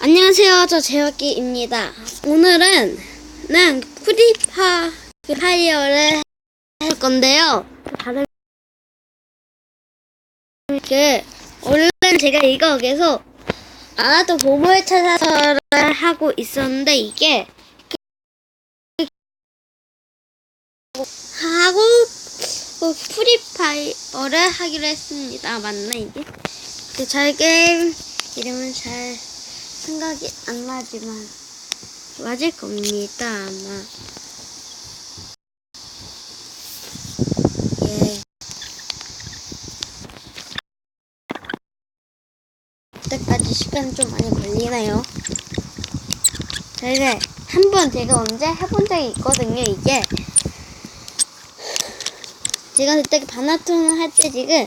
안녕하세요. 저 재혁기입니다. 오늘은 는 프리파 파이어를 할 건데요. 다른 그 원래는 제가 이거 계속 아나또 보물을 찾아서를 하고 있었는데 이게 하고 어, 프리파이어를 하기로 했습니다. 맞나 이게? 그 잘게 이름은 잘 생각이 안 나지만 맞을 겁니다 아마. 예. 그때까지 시간 좀 많이 걸리네요. 제가 한번 제가 언제 해본 적이 있거든요. 이게 제가 그때 바나톤을 할때 지금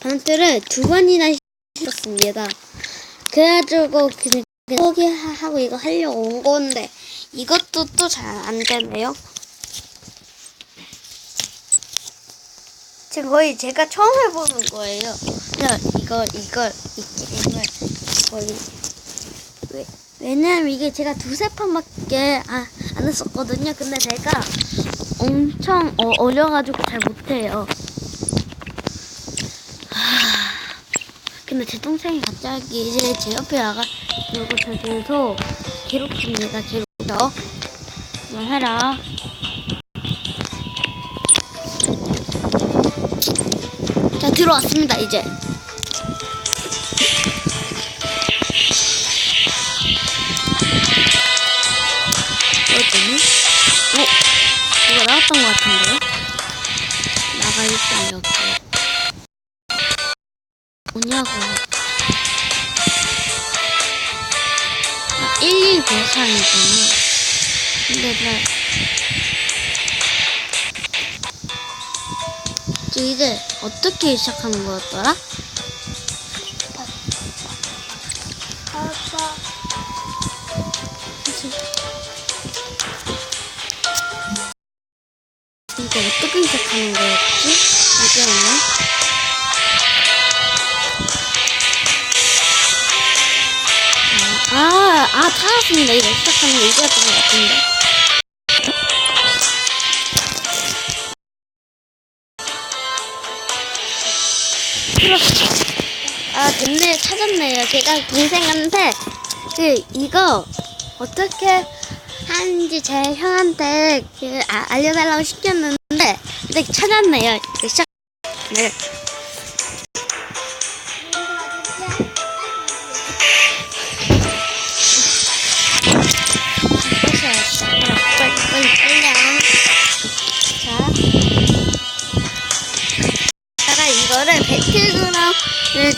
바나톤을 두 번이나 했었습니다. 그래가지고 그 포기하고 이거 하려고 온 건데 이것도 또 잘 안 되네요. 지금 거의 제가 처음 해보는 거예요. 그냥 이거 이걸 이 게임을 거의 왜 왜냐면 이게 제가 두세 판밖에 아, 안 했었거든요. 근데 제가 엄청 어, 어려가지고 잘 못해요. 근데 제 동생이 갑자기 이제 제 옆에 와가 그리고 저 계속 괴롭힙니다. 괴롭혀. 뭐 해라. 자 들어왔습니다 이제. 어쩌니? 어? 뭐가 나왔던 것 같은데요? 나가 일단 여기. 뭐냐고. 아, 1193이구나. 근데 잘. 저 이제 어떻게 시작하는 거였더라? 이거 어떻게 시작하는 거였지? 이게 없네. 아, 아, 찾았습니다. 이거 시작하는 게 이거였던 것 같은데. 아, 됐네. 찾았네요. 제가 동생한테 그 이거 어떻게 하는지 제 형한테 그 아, 알려달라고 시켰는데 근데 찾았네요. 그 시작. 네.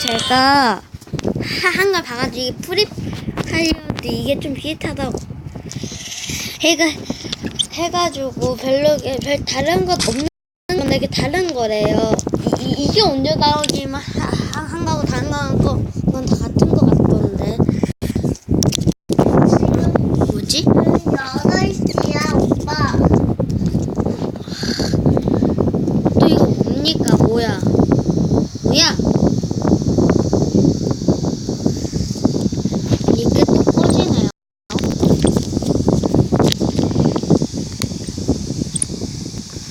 제가 한걸 봐가지고 이 프리파이어도 이게 좀 비슷하다고 해가 해가지고 별로 별 다른 것 없는 건데 이게 다른 거래요. 이, 이, 이게 언제 나오기만 하- 하- 한 거고 다른 그건 다 같은 거 같던데. 뭐지? 8시야, 오빠. 또 이거 뭡니까? 뭐야? 뭐야? 이게 또 꺼지네요.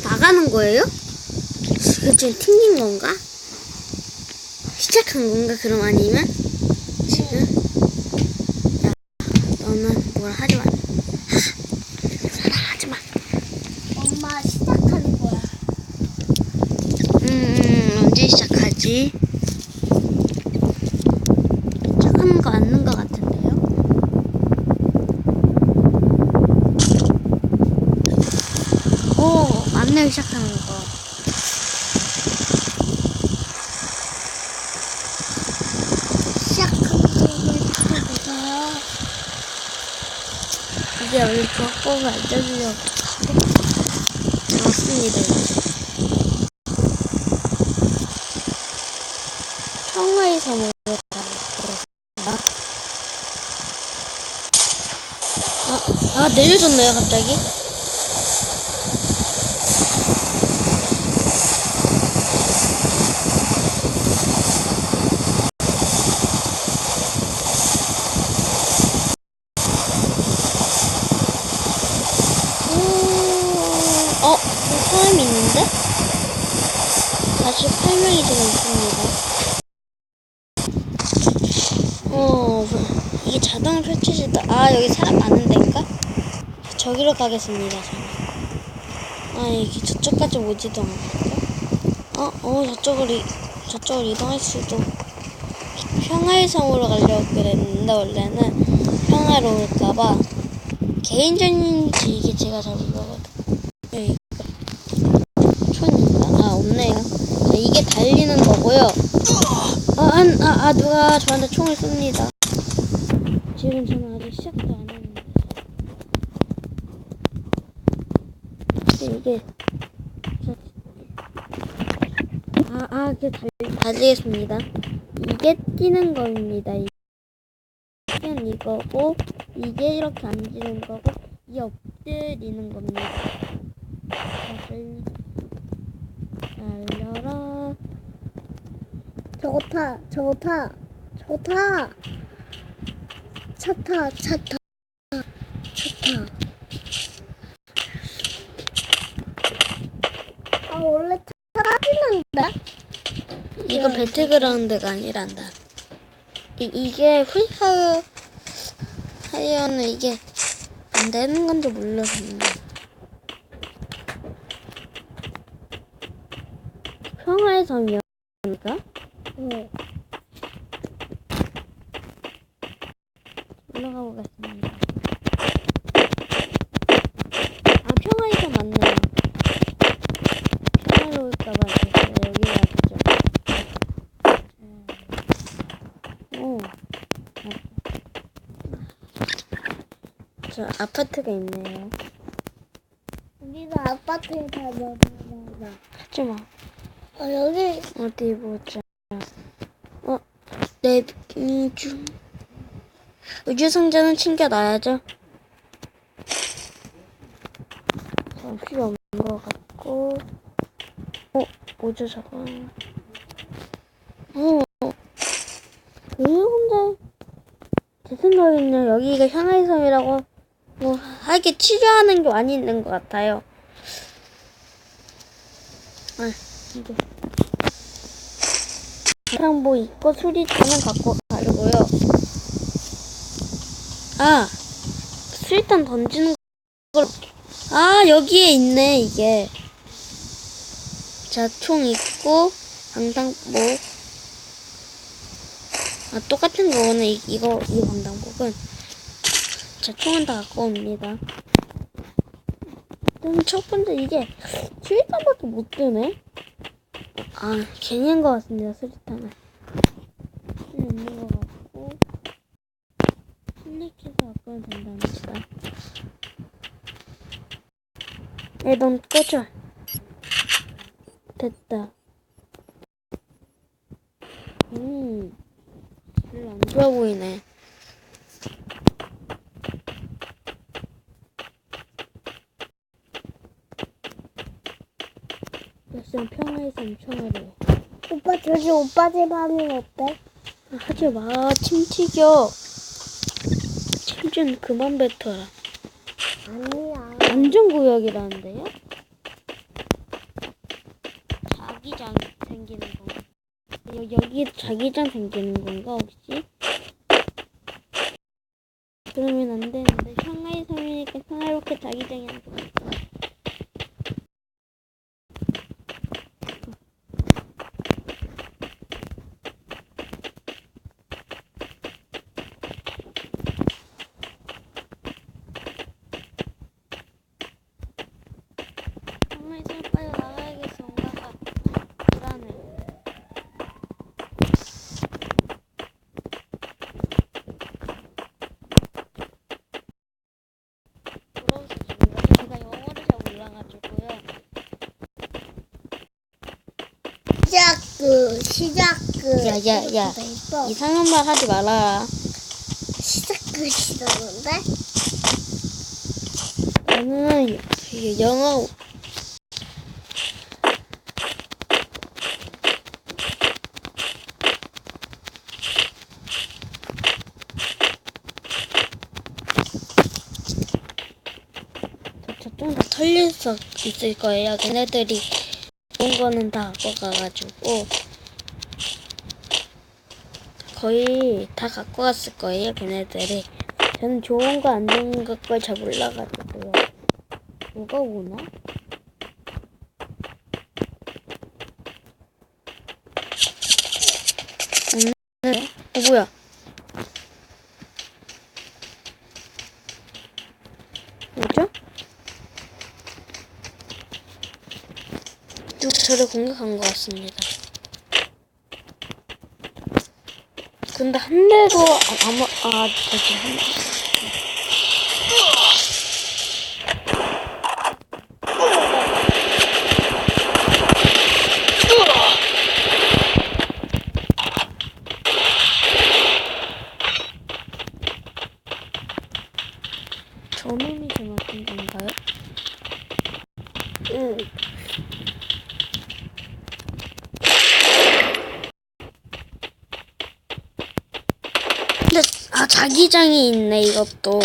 나가는 거예요? 이거 지금 튕긴 건가? 시작한 건가? 그럼 아니면? 지금? 야, 너는 뭘 하지 마. 하지 마. 엄마 시작하는 거야. 음, 언제 시작하지? 시작하는 거 맞는 거 같은데요? 오, 맞네요, 시작하는 거. 이게 원래 조합법을 알려주려고 들었습니다, 이제. 평화에서 모였다. 아, 아, 내려졌나요, 갑자기? 설명이 되어 있습니다. 어, 이게 자동으로 펼쳐지다. 아, 여기 사람 많은 데인가? 저기로 가겠습니다, 저는. 아, 이게 저쪽까지 오지도 않을까? 어, 어, 저쪽으로, 이, 저쪽으로 이동할 수도. 평화의 성으로 가려고 그랬는데, 원래는 평화로 올까봐. 개인전인지 이게 제가 잘 모르거든. 거고요. 아, 안, 아, 아, 누가 저한테 총을 쏩니다. 지금 저는 아직 시작도 안 했는데. 이게, 저, 아, 아, 이게 달, 달리겠습니다. 이게 뛰는 겁니다. 이게 이거고, 이게 이렇게 앉는 거고, 이게 엎드리는 겁니다. 달, 달려라. 저거 타, 저거 타, 저거 타. 차 타, 차 타, 차 타. 아, 원래 차 타지는데? 이거 배틀그라운드가 아니란다. 이, 이게 프리파이어 하이어는 이게 안 되는 건지 몰랐는데. 평화의 섬이니까 응. 올라가 보겠습니다. 아 평화의 섬 맞네요. 평화로울까봐 제가 여기 왔죠. 음. 오. 저 아파트가 있네요. 우리도 아파트에 살잖아. 하지 마. 어, 여기 어디 보자. 어, 내 우주 우주 상자는 챙겨놔야죠. 저 필요 없는 것 같고. 어, 뭐죠 저거? 어, 그 혼자 제 생각에는 여기가 현아의 섬이라고 뭐 하게 치료하는 게 많이 있는 것 같아요. 아, 이게. 사랑복 입고 수리탄은 갖고 가려고요. 아, 수리탄 던지는 걸. 아, 여기에 있네, 이게. 자, 총 있고, 방탄복. 아, 똑같은 거는 이, 이거, 이 방탄복은. 자, 총은 다 갖고 옵니다. 일단 첫 번째, 이게 수리탄밖에 못 드네? 아, 괜히 한 것 같습니다, 수리탄은. 없는 것 같고. 힘내켜서 바꾸면 된답니다. 네, 넌 꺼져. 됐다. 음, 별로 안 좋아 보이네. 역시 평화의 삼청하래요. 오빠 저기 오빠 집 하면 어때? 하지 마, 침 튀겨. 침 좀 그만 뱉어라. 아니야. 안전구역이라는데요? 자기장 생기는 건가? 여, 여기 자기장 생기는 건가, 혹시? 그러면 안 되는데, 상하이 섬이니까 평화롭게 자기장이 안 돼. 상하이 섬 빨리 나가야겠어, 뭔가가 불안해. 부러우십니까? 제가 영어를 잘 몰라가지고요. 시작그 시작 그. 야, 야, 야. 있어. 이상한 말 하지 마라. 시작그 시작인데? 나는 이게 영어 저좀 더 털릴 수 있을 거예요. 걔네들이 온 거는 다 갖고 가가지고 거의 다 갖고 갔을 거예요, 걔네들이. 저는 좋은 거 안 좋은 것걸 잘 몰라가지고요. 뭐가 오나? 없네. 어, 뭐야? 뭐죠? 누가 저를 공격한 것 같습니다. 근데 한 대도 아- 아무 아 저기 한 대. 저놈이 잘못한 건가요? 응. 근데 아 자기장이 있네 이것도.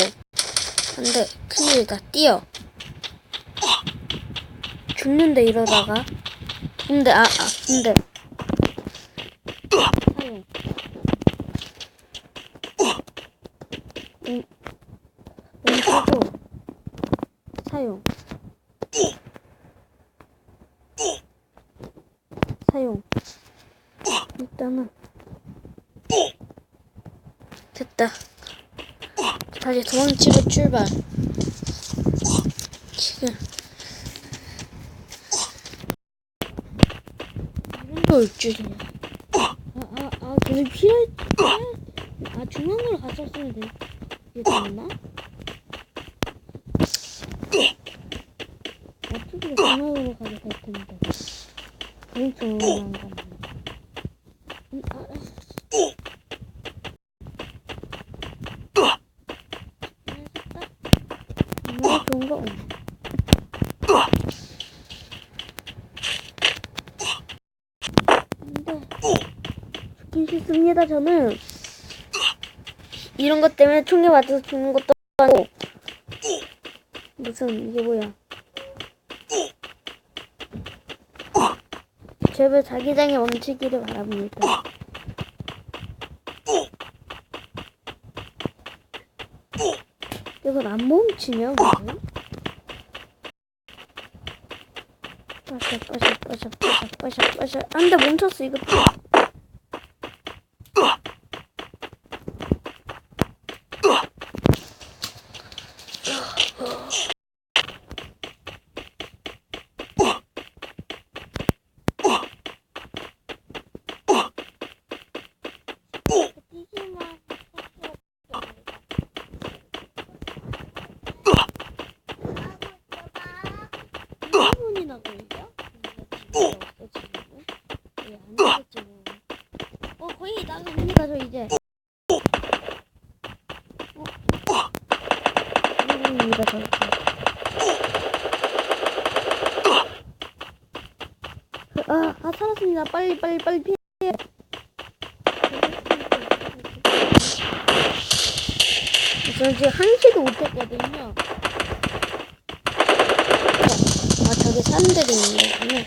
근데 큰일이다 뛰어. 죽는데 이러다가. 근데 아, 아 근데. 응. 왼쪽도 사용. 사용. 일단은 됐다. 다시 도망치고 출발. 지금 이런 거올 줄이야. 아, 아, 아, 저는 필요했, 아, 중앙으로 갔었으면 돼. 이게 됐나? 어떻게 중앙으로 가게 될 텐데. 왼쪽으로 간건데. 음, 아, 아. 뭐 좋은 거 없네. 근데 죽긴 싫습니다 저는 이런 것 때문에 총에 맞아서 죽는 것도 아니고 무슨 이게 뭐야. 제발 자기장에 멈추기를 바랍니다. 이건 안 멈추냐 무슨 빠샤 빠샤 빠샤 빠샤 빠샤 빠샤 안돼 멈췄어 이것도 일본이나 걸려? 어 거의 나갑니다 저 이제 어? 일본입니다 저 아, 아 살았습니다 빨리 빨리 빨리 피해 저 지금 한 시도 못했거든요 아 사람들이 있는 거군요.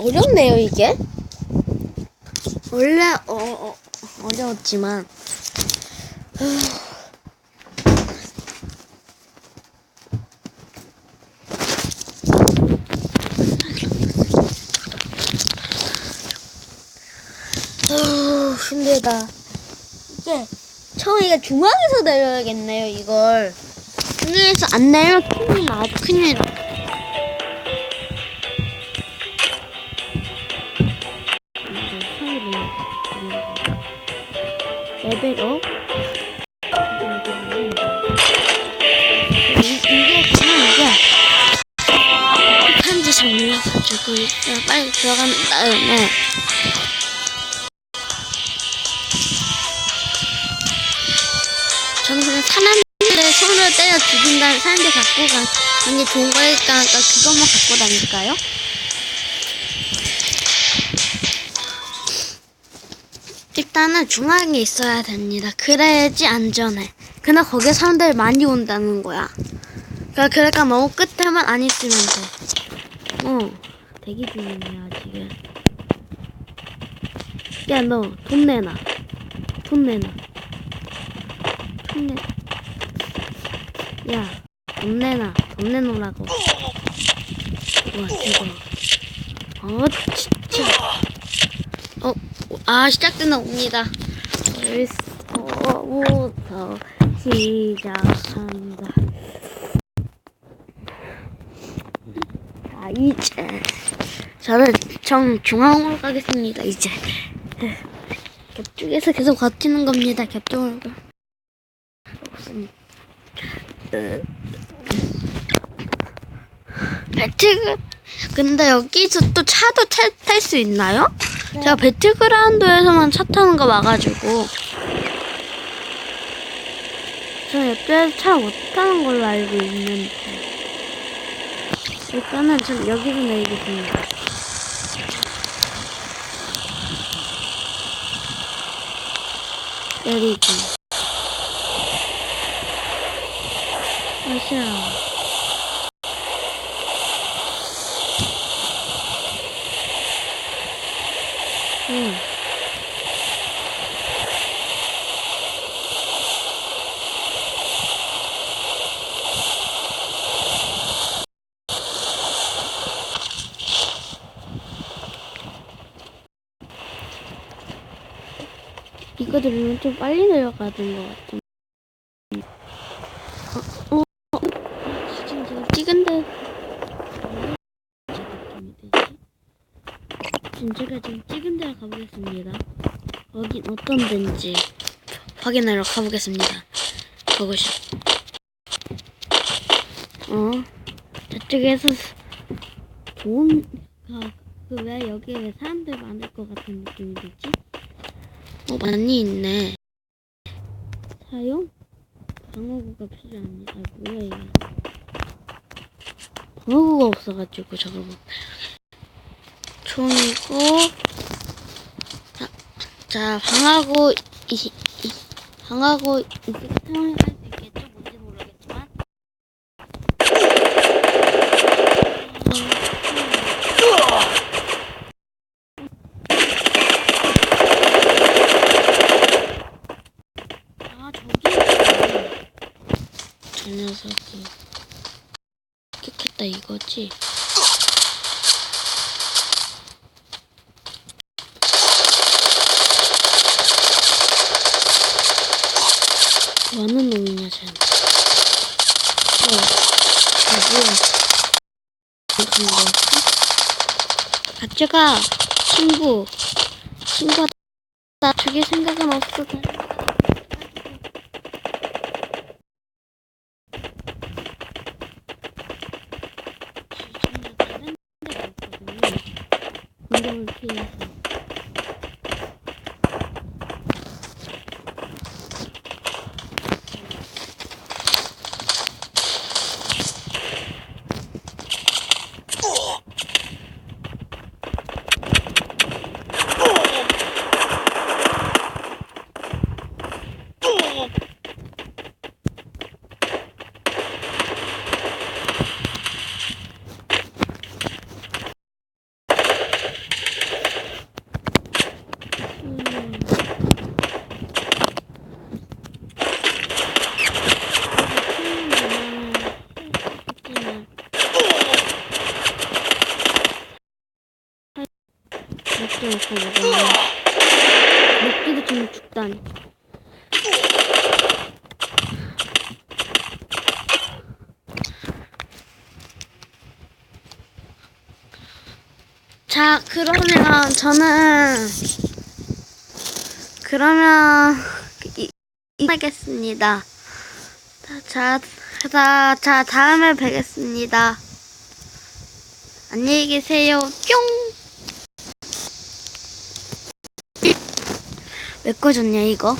어렵네요 이게. 원래 어, 어 어려웠지만 어, 힘들다. 이게 처음에 중앙에서 내려야겠네요 이걸. 중앙에서 안 내면 큰일 나 큰일 나. 그냥 사람들의 손을 배틀을 때려 죽인 다음 사람들 갖고 가는 게 좋은 거니까 그러니까 그것만 갖고 다닐까요? 일단은 중앙에 있어야 됩니다. 그래야지 안전해. 근데 거기에 사람들이 많이 온다는 거야. 그러니까, 그러니까 너무 끝에만 안 있으면 돼. 어, 대기 중이야 지금. 야, 너 돈 내놔. 돈 내놔. 돈 내. 야, 돈 내놔. 돈 내놓으라고. 와, 대박. 어, 진짜. 어, 아, 시작되나옵니다. 벌써부터 시작한다. 자, 이제 저는 정 중앙으로 가겠습니다. 이제 겹쪽에서 계속 버티는 겁니다. 겹쪽으로. 배틀 근데 여기서 또 차도 탈 수 있나요? 제가 배틀그라운드에서만 차 타는 거 봐가지고 저 옆에서 차 못 타는 걸로 알고 있는데 일단은 전 여기서 내리겠습니다. 내리고 아시아 응. 이거 들으면 좀 빨리 내려가는 것 같은. 어, 어, 어. 지금 제가 찍은데. 지금 제가 지금 찍은 데 가보겠습니다. 여긴 어떤 데인지 확인하러 가보겠습니다. 그것이. 어, 저쪽에서 좋은, 아, 그왜 여기에 왜 사람들 많을 것 같은 느낌이 들지? 어, 많이 있네. 사용? 방어구가 필요합니다. 아, 뭐야, 이거. 방어구가 없어가지고, 저거 뭐. 총이고, 자, 자 방하고, 이, 이, 방하고, 이렇게 사용할 수 있겠죠? 뭔지 모르겠지만. 아, 저기. 저 녀석이. 깼다 이거지? 많은 놈이냐, 쟤. 어, 아, 뭐야. 무슨 거였지? 가져가! 친구! 친구가 나 죽일 생각은 없어. 공격을 피해서. 맥주 먹고 먹었네. 먹기도 좀 죽다니. 자, 그러면 저는 그러면 이, 이 하겠습니다. 자, 자, 자, 다음에 뵙겠습니다. 안녕히 계세요. 뿅! 왜 꺼졌냐, 이거?